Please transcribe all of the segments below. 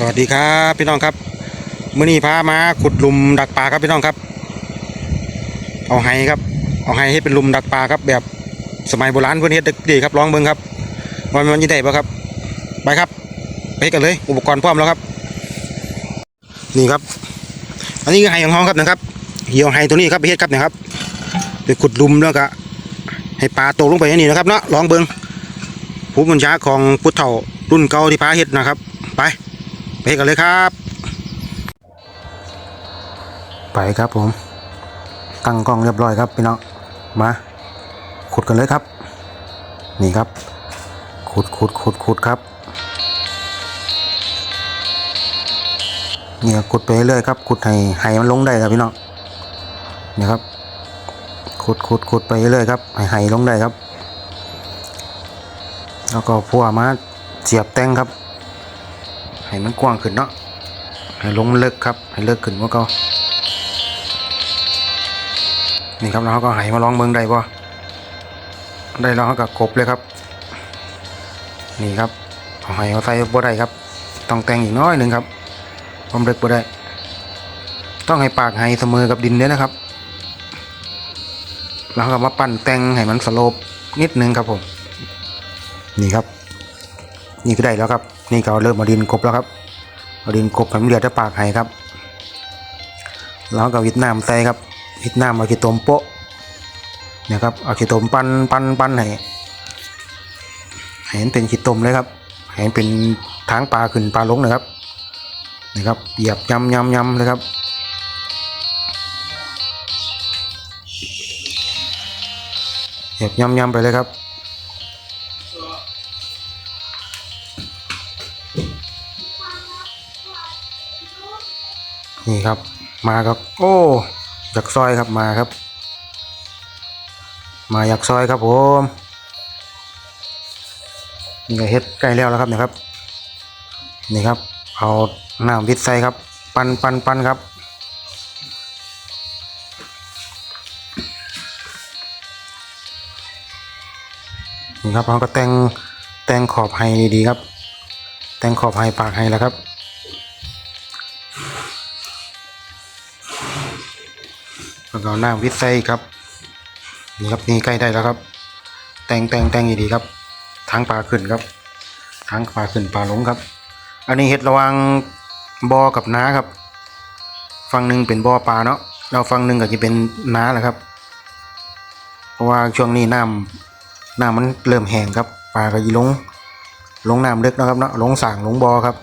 สวัสดีครับพี่น้องครับมื่อนี้พามาขุดลุมดักปลาครับพี่น้องครับ เอาไห้ครับ เอาไห้ให้เป็นลุมดักปลาครับ แบบสมัยโบราณเพื่อนเฮ็ดดีครับลองเบิ่งครับว่ามันจะได้ป่ะครับ ไปครับ ไปกันเลย อุปกรณ์พร้อมแล้วครับ นี่ครับ อันนี้คือไห้ของห้องครับนะครับเหี่ยวไห้ตัวนี้ครับไปเฮ็ดครับนะครับไปขุดลุมแล้วก็ให้ปลาตกลงไปนี่นะครับเนาะลองเบิ่งผู้บัญชาของพุทธเฒ่ารุ่นเก่าที่พาเฮ็ดนะครับ ไป ไปกันเลยครับ ไปครับผม ตั้งกล้องเรียบร้อยครับพี่น้องมาขุดกันเลยครับ นี่ครับ ขุดขุดขุดขุดครับเนี่ยขุดไปเรื่อยครับขุดให้ให้มันลงได้ครับพี่น้องนี่ครับขุดขุดขุดไปเรื่อยครับให้ให้ลงได้ครับ แล้วก็พัวมาเสียบแต้งครับ ให้มันกว้างขึ้นเนาะให้ลงเลิกครับ ให้เลิกขึ้นว่าก็นี่ครับแล้วเขาก็ให้มาลองเมืองได้ป่ได้แล้วเขาก็กบเลยครับ นี่ครับเอาให้เอาใส่บ่ได้ครับ ต้องแต่งอีกน้อยหนึ่งครับความเลิกบ่ได้ ต้องให้ปากให้เสมอกับดินเนี่ยนะครับ แล้วก็มาปั้นแต่งให้มันสโลปนิดนึงครับผม นี่ครับ นี่ก็ได้แล้วครับ นี่ก็เริ่มมาดินกบแล้วครับเอาดินกบให้มันเหลือแต่ปากไห้ครับ แล้วก็วิดน้ำใส่ครับวิดน้ำเอาขี้ตมโปะนี่ยครับเอาขี้ตมปั้นปั้นปั้นให้ให้มันเป็นขี้ตมเลยครับให้มันเป็นทางปลาขึ้นปลาลงนะครับนี่ครับเหยียบยำยำยำเลยครับเหยียบยำยำไปเลยครับ นี่ครับ มาครับ โอ้ยากซอยครับมาครับ มาอยากซอยครับผมนี่ก็เฮ็ดใกล้แล้วแล้วครับเนี่ยครับ นี่ครับ เอาน้ำวิดใส่ครับ ปันปันปันครับนี่ครับเราก็แต่งแต่งขอบให้ดีครับ แต่งขอบให้ปากให้แล้วครับ แล้วก็น้ำวิดใส่ครับนี่ครับนี่ใกล้ได้แล้วครับ แต่งแต่งแต่งดีครับ ทางปลาขึ้นครับ ทางปลาขึ้นปลาลงครับ อันนี้เห็ดระวังบอกับน้าครับ ฝั่งหนึ่งเป็นบอปลาเนาะเราฝั่งหนึ่งก็จะเป็นน้าแหละครับ เพราะว่าช่วงนี้น้ำน้ำมันเริ่มแห้งครับปลาก็ยีลงลงน้ำลึกนะครับเนาะลงสางลงบอครับ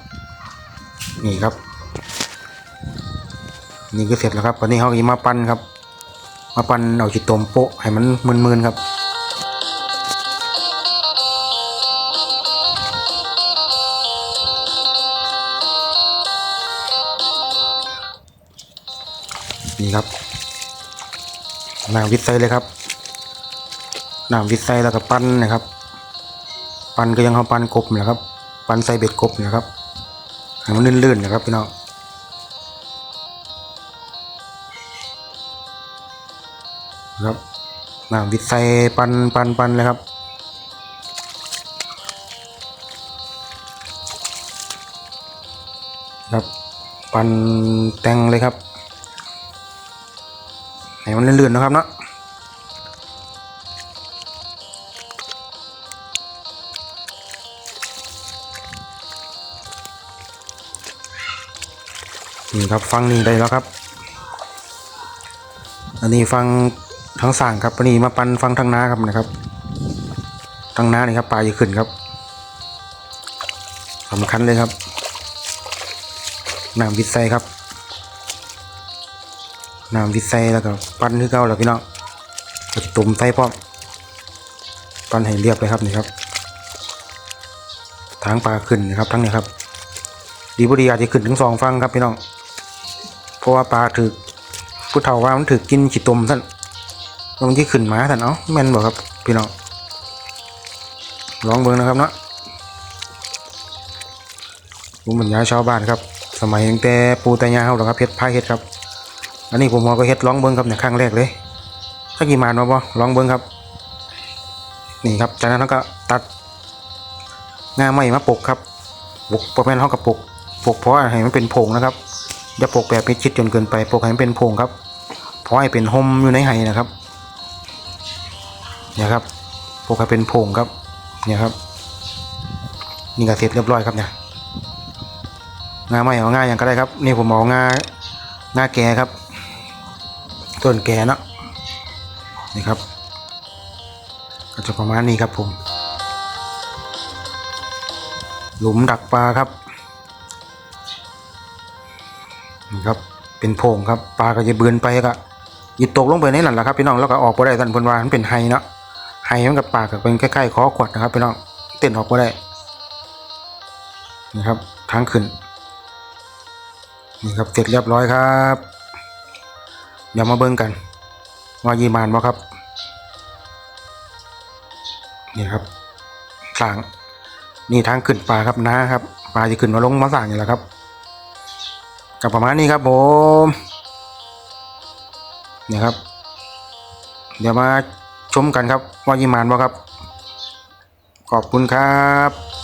นี่ครับ นี่ก็เสร็จแล้วครับวันนี้เขาก็จะมาปั้นครับ มาปั้นเอาจิตตมโปะให้มันมึนๆครับนี่ครับน้ำวิดไซเลยครับน้ำวิดไซแล้วก็ปั้นนะครับ ปั้นก็ยังเขาปั้นกบนะครับ ปั้นใส่เบ็ดกบนะครับให้มันลื่นๆนะครับพี่น้อง ครับน้ำวิดใส่ปันปันปันเลยครับครับปันแตงเลยครับให้มันเลื่อนๆนะครับเนาะนี่ครับฟังนี่ได้แล้วครับ อันนี้ฟัง ทั้งสั่งครับอันนี้มาปันฟังทางน้าครับนะครับทางน้านี่ครับปลาจะขึ้นครับสำคัญเลยครับน้ำวิดไซครับน้ำวิดไซแล้วก็ปั้นที่เก้าแล้วพี่น้องก็จะตุ่มไส้พร้อมปั้นให้เรียบเลยครับนี่ครับทางปลาขึ้นนะครับทั้งนี้ครับ ดีบุดีอาจจะขึ้นถึงสองฟังครับพี่น้องเพราะว่าปลาถือผู้เฒ่าว่ามันถือกินขี้ตมท่าน ตรงที่ขึ้นมาท่านเอ้าแม่นบ่ครับพี่น้องลองเบิ่งนะครับเนาะผมเป็นยาชาวบ้านครับ สมัยตั้งแต่ปูแต่ยาเฮาหรอครับเฮ็ดพายเฮ็ดครับ อันนี้ผมเอก็เฮ็ดลองเบิ่งครับในครั้งแรกเลยถ้ากี่มานมาบ่ลองเบิ่งครับ นี่ครับจากนั้นเราก็ตัดงาไม้มาปลูกครับปลูกประมาณเฮากับปลูกปกเพราะให้มันเป็นโพงนะครับอย่าปกแบบมิดชิดจนเกินไปปกให้มันเป็นโพงครับเพราะให้เป็นห่มอยู่ในไห้นะครับ เนี่ยครับปกให้เป็นโพงครับ เนี่ยครับ นี่ก็เสร็จเรียบร้อยครับเนี่ยงาไม่เอาง่ายอย่างก็ได้ครับ นี่ผมเอางางาแก่ครับ ต้นแกเนาะนี่ครับ ก็จะประมาณนี้ครับผม หลุมดักปลาครับนี่ครับเป็นโพงครับปลาก็จะเบือนไปก็หยิบตกลงไปในนั่นแหละครับพี่น้องแล้วก็ออกไปได้ท่านพนวามันเป็นไฮเนาะ ไฮมันกับปลาก็เป็นใกล้ๆคอขวดนะครับพี่น้องเต้นออกไปได้นี่ครับทางขึ้นนี่ครับเสร็จเรียบร้อยครับ เดี๋ยวมาเบิ่งกันว่ายีมานบ่ครับนี่ครับสร้างนี่ทางขึ้นปลาครับนะครับปลาจะขึ้นมาลงมาสร้างนี่แหละครับกับประมาณนี้ครับผมนี่ครับ เดี๋ยวมา ชมกันครับว่ายิมานบ่ครับ ขอบคุณครับ